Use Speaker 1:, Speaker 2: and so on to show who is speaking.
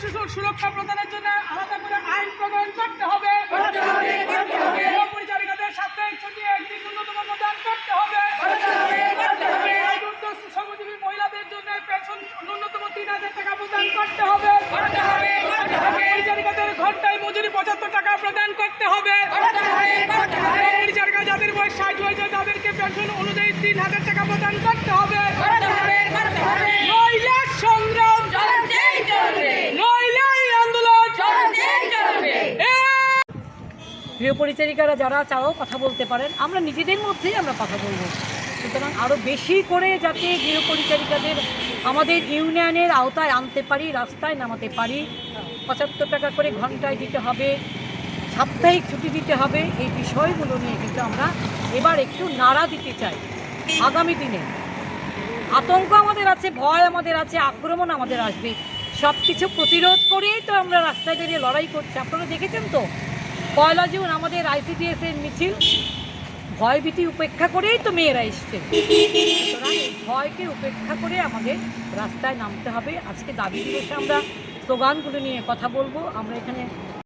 Speaker 1: শিশুর সুরক্ষা প্রদানের জন্য আলাদা করে আইন প্রণয়ন করতে হবে। পরিচারিকাদের সাপ্তাহিক ছুটি একদিন ন্যূনতম প্রদান করতে হবে। শ্রমজীবী মহিলাদের জন্য পেনশন ন্যূনতম তিন হাজার টাকা প্রদান করতে হবে। পরিচারিকাদের ঘন্টায় মজুরি পঁচাত্তর টাকা প্রদান করতে হবে। পরিচারিকা যাদের বয়স ষাট হয়েছে তাদেরকে পেনশন অনুযায়ী তিন হাজার টাকা প্রদান করতে হবে
Speaker 2: গৃহ পরিচারিকারা যারা চাও কথা বলতে পারেন। আমরা নিজেদের মধ্যেই আমরা কথা বলব। সুতরাং আরও বেশি করে যাতে গৃহ পরিচারিকাদের আমাদের ইউনিয়নের আওতায় আনতে পারি, রাস্তায় নামাতে পারি। পঁচাত্তর টাকা করে ঘন্টায় দিতে হবে, সাপ্তাহিক ছুটি দিতে হবে। এই বিষয়গুলো নিয়ে কিন্তু আমরা এবার একটু নাড়া দিতে চাই আগামী দিনে। আতঙ্ক আমাদের আছে, ভয় আমাদের আছে, আক্রমণ আমাদের আসবে। সব কিছু প্রতিরোধ করেই তো আমরা রাস্তায় বেরিয়ে লড়াই করছি। আপনারা দেখেছেন তো? পয়লা জুন আমাদের আইসিডিএস এর মিছিল। ভয়ভীতি উপেক্ষা করেই তো মেয়েরা এসছে। ভয়কে উপেক্ষা করে আমাদের রাস্তায় নামতে হবে। আজকে দাবি দিবসে আমরা স্লোগানগুলো নিয়ে কথা বলব। আমরা এখানে